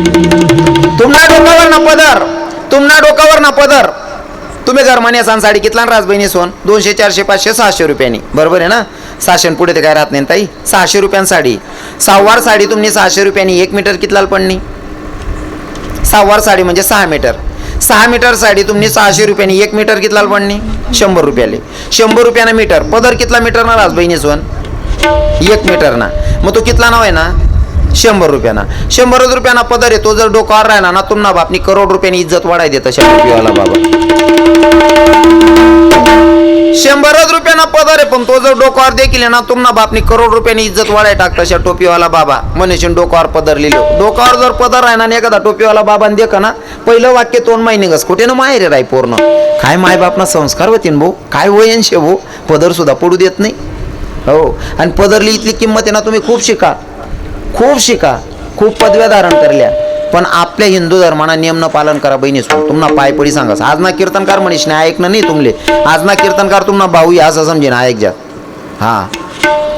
तुमना डोकावर ना पदर. तुमना डोकावर ना पदर. तुम्ही घरमाने असाल साडी कितला राज बहिणी सोन. दोनशे चारशे पाचशे सहाशे रुपयांनी. बरोबर आहे ना? सहाशे पुढे ते काय राहत नाही ताई? सहाशे रुपयां साडी. सहावार साडी तुम्ही सहाशे रुपयांनी एक मीटर कितला पडणी सहावार साडी म्हणजे सहा मीटर. सहा मीटर साडी तुम्ही सहाशे रुपयांनी एक मीटर कितला पडणी शंभर रुपयाले. शंभर रुपयानं मीटर. पदर कितला मीटर ना राज बहिणी सोन? एक मीटर ना. मग तो कितला नाव आहे ना? शंभर रुपयाना. शंभरच रुपयाना पदर आहे तो जर डोकावर राहिला ना तुम्हाला बापनी करोड रुपयानी इज्जत वाढाय देत शंभर रुपयाला बाबा. शंभरच रुपयाना पदर आहे पण तो जर डोकावर देखील ना तुम्हाला बापनी करोड रुपयाने इज्जत वाढाय टाकता अशा टोपीवाला बाबा. मनुष्य डोकावर पदर लिहिलो. डोकावर जर पदर आहे ना आणि एखादा टोपीवाला बाबा देखा ना पहिलं वाक्य तोंड माहिती गस कुठे ना माहेर राय पूर्ण काय माय बापना संस्कार होतीन भाऊ? काय वयन शे भाऊ? पदर सुद्धा पडू देत नाही. हो. आणि पदरली इथली किंमत आहे ना तुम्ही खूप शिका. खूप शिका खूप पदव्या धारण करल्या. पण आपल्या हिंदू धर्माना नियम न पालन करा बहिणीस. तुम्हाला पायपडी सांगा आज ना कीर्तनकार म्हणीश नाही ऐकणं नाही तुमले. आज ना कीर्तनकार तुम्हाला भाऊ आहे असं समजे ना ऐक जात हां.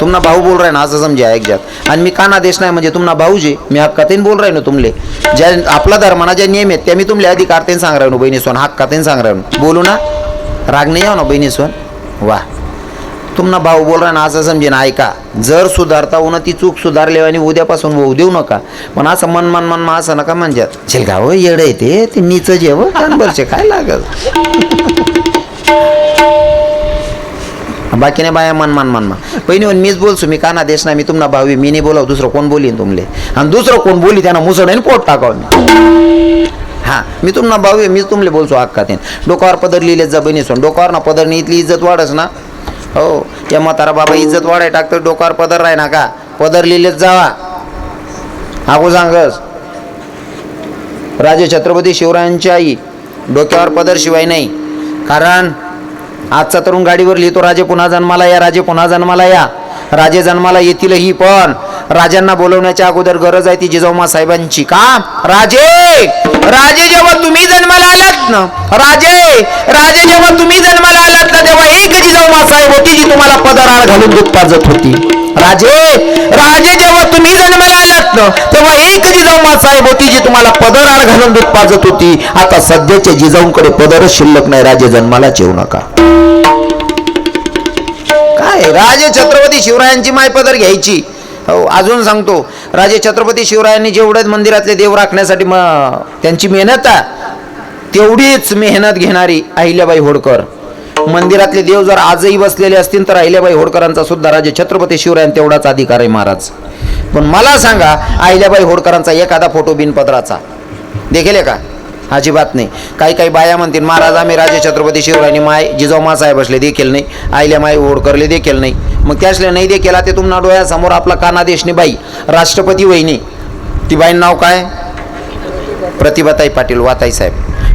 तुम्हाला भाऊ बोल राय ना असं समजे ऐक जात आणि मी काना देश नाही म्हणजे तुम्हाला भाऊजी मी हक्कातीन बोल राय ना तुमले. ज्या आपला धर्माना ज्या नियम आहेत त्या मी तुमले अधिकारतेन सांग राहिनो बहिणी सोन हक्कातीन सांग राहिलो. बोलू ना? राग नाही याव ना बहिणी सोन वा. तुम्हाला भाऊ बोल ना असं समजे ना ऐका. जर सुधारता होणं ती चूक सुधारली आणि उद्यापासून होऊ देऊ नका. पण असं मन मन मन मा असं नका म्हणजे चल गाव येड येते ते नीच जेव कानभरचे काय लागल? बाकी नाही बाया मन मन मन मा पहिली म्हणून हो, मीच बोलसो मी काना देश नाही मी तुम्हाला भाऊ आहे, मी नाही बोलाव दुसरं कोण बोलीन तुमले? आणि दुसरं कोण बोली त्यांना मुसळ पोट टाकाव मी. हा मी तुम्हाला भाऊ आहे, मीच तुमले बोलसो अक्का तेन. डोकावर पदर लिहिले जा बहिणी सोन डोकावर ना पदर नाही इथली इज्जत वाढस ना. हो या म्हातारा बाबा इज्जत वाढाय टाकतं डोक्यावर पदर राही ना का? पदर लिहिलेच जावा. आगो सांगस. राजे छत्रपती शिवरायांची आई डोक्यावर पदर शिवाय नाही. कारण आजचा तरुण गाडीवर लिहितो राजे पुन्हा जन्माला या राजे पुन्हा जन्माला या राजे जन्माला येतीलही पण. राजांना बोलवण्याच्या अगोदर गरज आहे ती जिजाऊमा साहेबांची. का? राजे! राजे जेव्हा तुम्ही जन्माला आलात ना राजे! राजे जेव्हा तुम्ही जन्माला आलात ना तेव्हा एक जिजाऊमा साहेब होती जी तुम्हाला पदराळ घालून दूध पाजत होती. राजे! राजे जेव्हा तुम्ही जन्माला आलात ना तेव्हा एक जिजाऊमा साहेब होती जी तुम्हाला पदराळ घालून दूध पाजत होती. आता सध्याच्या जिजाऊंकडे पदरच शिल्लक नाही राजे जन्माला येऊ नका. काय? राजे छत्रपती शिवरायांची माय पदर घ्यायची. हो अजून सांगतो राजे छत्रपती शिवरायांनी जेवढ्याच मंदिरातले देव राखण्यासाठी म त्यांची मेहनत आहे तेवढीच मेहनत घेणारी अहिल्याबाई होडकर. मंदिरातले देव जर आजही बसलेले असतील तर अहिल्याबाई होडकरांचा सुद्धा राजे छत्रपती शिवरायां तेवढाच अधिकार आहे महाराज. पण मला सांगा अहिल्याबाई होडकरांचा एखादा फोटो बिनपत्राचा. देखील का? अजिबात नाही. काही काही बाया म्हणतील महाराज आम्ही राजे छत्रपती शिवरायांनी माय जिजाऊ साहेब असले देखील नाही. आईल्या माय होडकरले देखील नाही. मग त्यासले नाही देखील ते तुम्हाला डोळ्यासमोर आपला कानादेशनी बाई राष्ट्रपती वहिनी. ती बाईन नाव काय? प्रतिभाताई पाटील वाताई साहेब.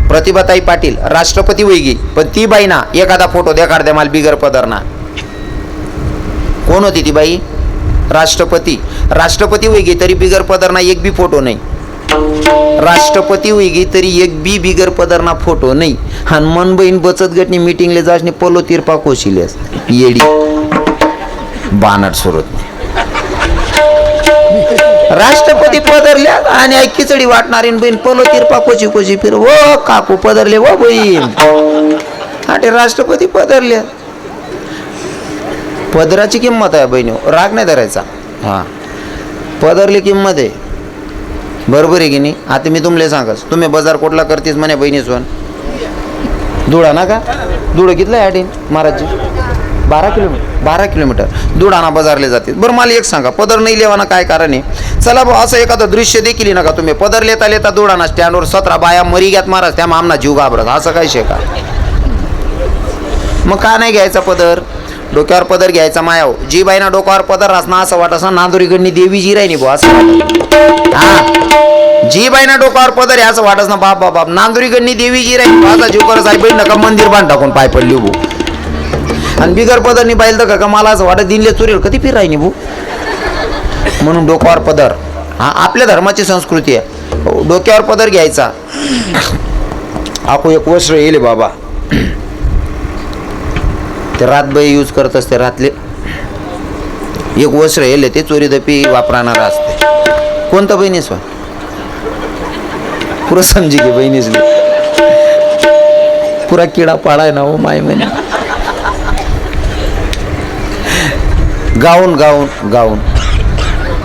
प्रतिभाताई पाटील राष्ट्रपती वैगी पण ती बाई ना एखादा फोटो देखाड द्या मला बिगर पदरना कोण होती ती बाई? राष्ट्रपती. राष्ट्रपती वैगी तरी बिगर पदरना एक बी फोटो नाही. राष्ट्रपती वैगी तरी एक बी बिगर पदरना फोटो नाही। हनुमान बहीण बचत गटनी मिटिंगले जाशने पलो तिरपा कोशिलेस येडी। बानर सुरत राष्ट्रपती पदरल्या आणि आई खिचडी वाटणारी बहीण पलो तिरपा कोची कोची फिर ओ काकू पदरले ओ बहीण आटे राष्ट्रपती पदरल्या पदराची किंमत आहे बहिणी राग नाही धरायचा. हा. पदरली किंमत आहे. बरोबर आहे की नाही? आता मी तुमले सांगस तुम्ही बाजार कोटला करतेस म्हणे बहिणी सोन धुळा ना का? धुळं कितलं आहे महाराजची बारा किलोमीटर बारा किलोमीटर. धुळाना बाजारले जाते बरं मला एक सांगा पदर नाही लेवाना काय कारण आहे? चला भाऊ असं एखादं दृश्य देखील ना का तुम्ही. पदर लेता लेता धुळाना स्टँडवर सतरा बाया मरी घ्यात महाराज त्या आमना जीव घाबरत. असं काय शे का? मग का नाही घ्यायचा पदर? डोक्यावर पदर घ्यायचा मायाव. जी बाईना डोक्यावर पदर असणार असं वाटत असं नांदुरीकडनी देवी जी राहिनी भाऊ असं. वाटत हा. जी बाईना डोक्यावर पदर आहे असं वाटत ना बाप बाप बाप. नांदुरीकडनी देवी जी राहिनी माझा जीव करत आहे बहीण नका मंदिर बांध टाकून पाय पडली हो भू आणि बिगर पदरनी पाहिलं तर का मला असं वाटत दिनले चुरेल कधी फिर राहिनी भू म्हणून डोक्यावर पदर. हा आपल्या धर्माची संस्कृती आहे. डोक्यावर पदर घ्यायचा. आपो एक वस्त्र येईल बाबा. ते रातबाई यूज करत असते रातले. एक वस्त्र येले ते चोरी दपी वापरणार असते. कोणतं बहिणीस वा पुरा समजी घे बहिणीच पुरा किडा पाडाय ना हो माय म्हणे. गाऊन गाऊन गाऊन.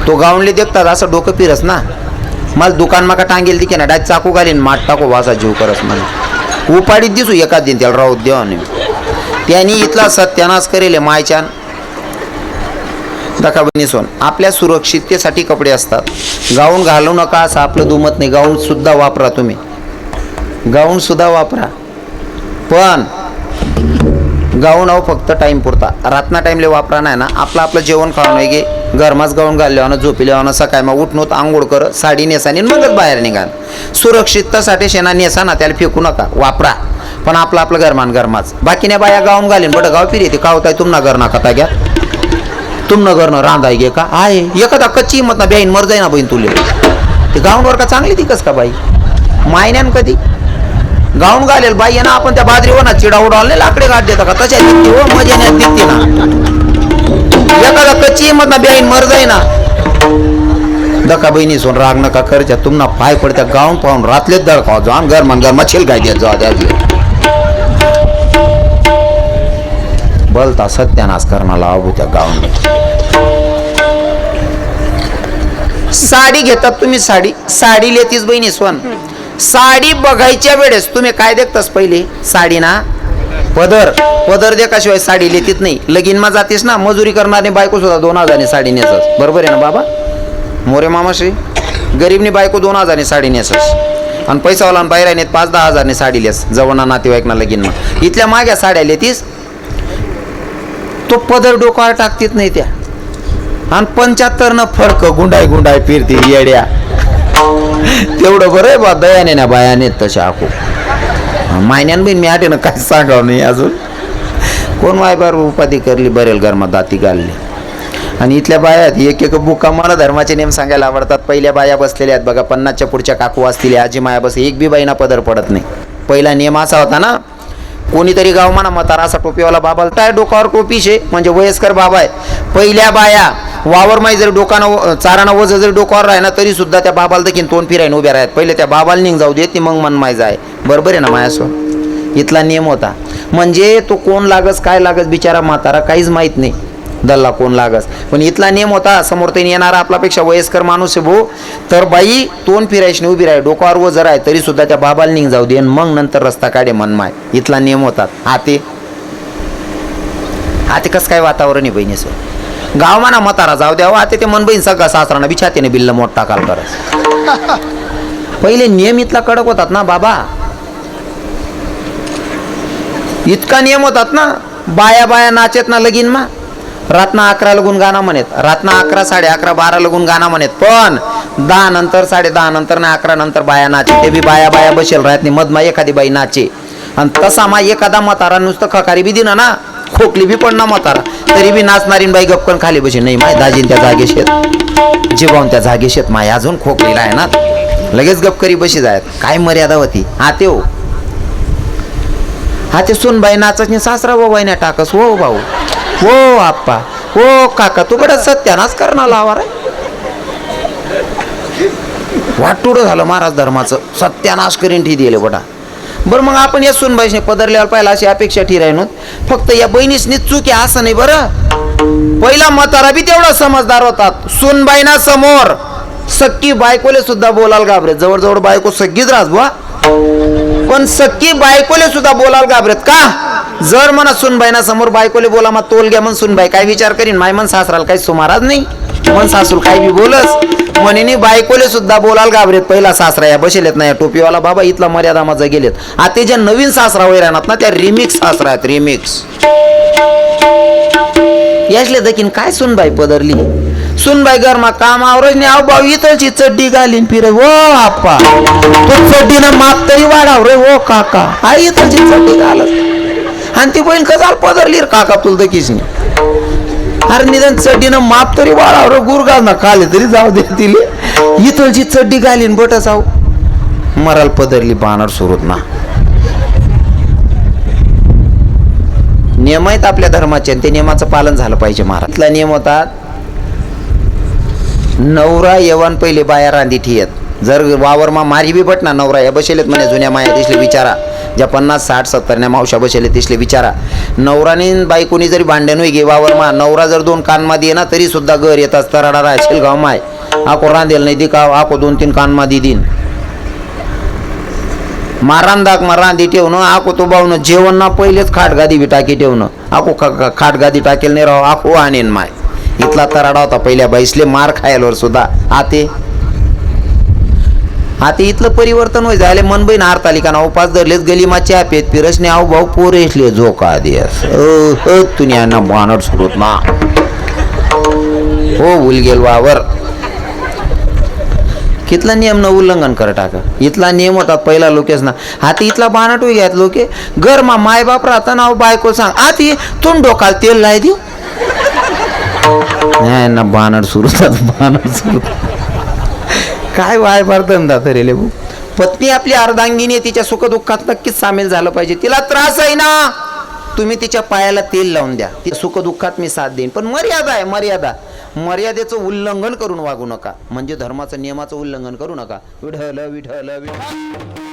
तो गाऊनले देखतात असं डोकं फिरस ना. मला दुकान माका टांगेल ती की ना डाय चाकू घालीन माठ टाकू वासा जीव करस मला उपाडीत दिसू एका दिन त्याला राहू देवाने त्यांनी इथला सत्यानाश करेल मायच्यान दखा सोन आपल्या सुरक्षिततेसाठी कपडे असतात. गाऊन घालू नका असं आपलं दुमत नाही. गाऊन सुद्धा वापरा तुम्ही. गाऊन सुद्धा वापरा. पण गाऊन आहो फक्त टाईम पुरता. रातना टाईमले वापरा नाही ना. आपलं आपलं जेवण खावं नाही गे गरमाच गाऊन घालल्यावर झोपिल्यावर सकाळी मग उठणूत आंघोळ कर साडी नेसानी मगच बाहेर निघा सुरक्षिततासाठी शेणा नेसा ना त्याला फेकू नका. वापरा. पण आपलं आपलं गरमान गरमाच बाकीने बाया गाऊन घालीन. बटं गाव फिरी ते कावताय तुमना घर ना खाता घ्या तुमनं न घरनं रांधाय गे का? आहे. एखादा कच्ची हिंमत ना बहीण मर जाई ना बहीण तुले. ते गाऊनवर का चांगली ती कस का बाई? मायन्यान कधी? गाऊन घालेल बाई ना आपण त्या बाजरी ना चिडा उडावले लाकडे गाठ देता का? तशा दिसते हो मजेने दिसते ना. एखादा कच्ची हिंमत ना बहीण मर जाई ना. दका बहिणी सोन राग नका करच्या तुम्हाला पाय पडत्या गाऊन पाहून रातलेच दळकाव जाऊन घर मन घर मच्छील काय देत जा द्या बलता सत्यानाश करणाला अबू त्या गाऊन साडी घेतात तुम्ही साडी? साडी लेतीस बहिणी सोन साडी बघायच्या वेळेस तुम्ही काय देखतास पहिले? साडी ना? पदर. पदर देखाशिवाय साडी लेतीत नाही. लगीन मा जातीस ना मजुरी करणारे बायको सुद्धा दोन हजारने साडी नेसस. बरोबर आहे ना बाबा? मोरे मामाश्री गरीबनी बायको दोन हजारने साडी नेसस. आणि पैसावाला बाहेर नेत पाच दहा हजारने साडी लेस. जवळना नातेवाईक ना लगीन इथल्या माग्या साड्या लेतीस तो पदर डोकावर टाकतीत नाही त्या. आणि पंच्याहत्तरनं फरक गुंडाय गुंडाय फिरते येड्या. तेवढं बरं आहे बा दयाने ना बायाने तशा आखो. मायन्यान बहीण मी आटे ना काय सांगावं नाही अजून. कोण वायबार उपाधी करली बरेल गरमा दाती घालली आणि इथल्या बायात एक एक बुका मला धर्माचे नेम सांगायला आवडतात. पहिल्या बाया बसलेल्या आहेत बघा पन्नासच्या पुढच्या काकू असतील आजी माया बस एक बी बाईना पदर पडत नाही. पहिला नियम असा होता ना कोणीतरी गाव म्हणा म्हातारा असा टोपीवाला बाबा काय डोकावर टोपी शे म्हणजे वयस्कर बाबा आहे. पहिल्या बाया वावर माई जरी डोकानं चाराना वज जरी डोकावर राही ना तरी सुद्धा त्या बाबाला देखील तोंड फिरायन उभ्या राहत पहिले त्या बाबाला निघ जाऊ दे ती मग मनमाय जाय. बरोबर आहे ना मायासो इथला नियम होता. म्हणजे तो कोण लागस काय लागस बिचारा म्हातारा काहीच माहीत नाही. दल्ला कोण लागस. पण इथला नियम होता समोर त्यांनी येणारा आपल्यापेक्षा वयस्कर माणूस आहे भो. तर बाई तोंड फिरायची उभी राही डोकावर व जर आहे तरी सुद्धा त्या बाबाला निघ जाऊ दे आणि मग नंतर रस्ता काढे मनमाय इथला नियम होता. आते आते कसं काय वातावरण आहे बहिणीचं गाव म्हणा म्हातारा जाऊ द्यावं आता ते मन बहीण सगळा सासराना बिछातीने बिल्ल मोठा काल करस पहिले नियम इतला कडक होतात ना बाबा. इतका नियम होतात ना बाया बाया नाचेत ना लगीन मा. रातना अकरा लगून गाणं म्हणत रातना अकरा साडे अकरा बारा लगून गाणं म्हणत. पण दहा नंतर साडे दहा नंतर ना अकरा नंतर बाया नाचे ते बी बाया बाया बसेल राहत नाही मधमा एखादी बाई नाचे. आणि तसा मा एखादा म्हातारा नुसतं खकारी बी दिना ना खोकली बी पण ना म्हातारा. तरी बी नाचणारी बाई गपकन खाली बशी. नाही माय दाजीन त्या जागे शेत जीवाऊन त्या जागे शेत माय अजून खोकलेला आहे ना. लगेच गपकरी बशी जायत. काय मर्यादा होती? हा ते हो. हा ते सुनबाई नाचत नाही सासरा बाबाई नाही टाकस हो भाऊ. हो आप्पा. हो काका. तू कडे सत्यानाच करणार लावा रे वाटुडं झालं महाराज धर्माचं. सत्यानाश करीन ठी दिले बटा बरं मग आपण या सुनबाईने पदरल्यावर पाहिला अशी अपेक्षा ठी राहिनो फक्त या बहिणीसनी चूक आहे असं नाही बरं. पहिला म्हातारा बी तेवढा समजदार होतात सुनबाईना समोर सक्की बायकोले सुद्धा बोलायला घाबरेत. जवळजवळ बायको सगळीच राहत बुवा. पण सक्की बायकोले सुद्धा बोलाल घाबरेत का? जर म्हणा सुनबाईना समोर बायकोले बोला मग तोल घ्या म्हण सुनबाई काय विचार करीन? माय मन सासराला काही सुमाराज नाही. मन सासूर काय बी बोलस. म्हणेनी बायकोले सुद्धा बोलाल घाबरेत. पहिला सासरा या बसेलेत नाही टोपीवाला बाबा इथला मर्यादा माझा गेलेत. आता ज्या नवीन सासरा वगैरे राहणार ना त्या रिमिक्स सासरा आहेत रिमिक्स याचले दखीन काय सुनबाई पदरली? सुनबाई गरमा कामावरच नाही आव भाऊ इथलची चड्डी घालीन फिरे. ओ आप्पा तो चड्डीनं माप तरी वाढाव रे ओ काका. हा इथलची चड्डी घालत. आणि ती बहीण कसाल पदरली रे काका तुला दकीच अरे निदान चड्डीनं माप तरी वाढाव रे गुरगाल ना खाले तरी जाऊ दे तिले. इथलची चड्डी घालीन बट जाऊ मराल पदरली बाणर सुरूत ना. नियम आहेत आपल्या धर्माचे आणि ते नियमाचं पालन झालं पाहिजे महाराजला नियम होतात नवरा येवान पहिले बाया रांदी ठियत जर वावरमा मारी बी पटना नवरा या बसेलेत म्हणे जुन्या माया दिसले विचारा ज्या पन्नास साठ सत्तरने मावशा बसेले तिसले विचारा नवराने बायकोनी जरी भांड्यान घे गे वावरमा नवरा जर दोन कानमादी दिए ना तरी सुद्धा घर येतात तराडा राहशील गाव माय. आको रांधेल नाही दिकाव आको दोन तीन कानमादी दिन मारान दाग मारांदी ठेवणं आको तो बावनं जेवण ना पहिलेच खाट गादी बी टाकी ठेवणं. आको खा खाट गादी टाकेल नाही राव आको आणेन माय. इथला तराडा होता पहिल्या बाईसले मार खायलवर सुद्धा. आते? आता इथलं परिवर्तन होय झाले मनबईन हारतालिका ना उपास धरलेच गली माच्या पेत पिरसने आऊ भाऊ पोरेसले झोका दियस तुनिया ना बानड ना. हो भूल गेल वावर. कितला नियम न उल्लंघन कर टाका. इथला नियम होता पहिला लोकेस ना. आता इथला बाणट होई घ्यात लोके. घरमा माय बाप राहता ना बायको सांग आती तुम डोकाल तेल लाय देऊ. नाही ना बानड सुरू बानड सुरू. काय वाय धंदा तरी भाऊ? पत्नी आपली अर्धांगिनी तिच्या सुखदुःखात नक्कीच सामील झालं पाहिजे. तिला त्रास आहे ना. तुम्ही तिच्या पायाला तेल लावून द्या. ती सुखदुःखात मी साथ देईन. पण मर्यादा आहे मर्यादा. मर्यादेचं उल्लंघन करून वागू नका. म्हणजे धर्माचं नियमाचं उल्लंघन करू नका. विठल विठल विठल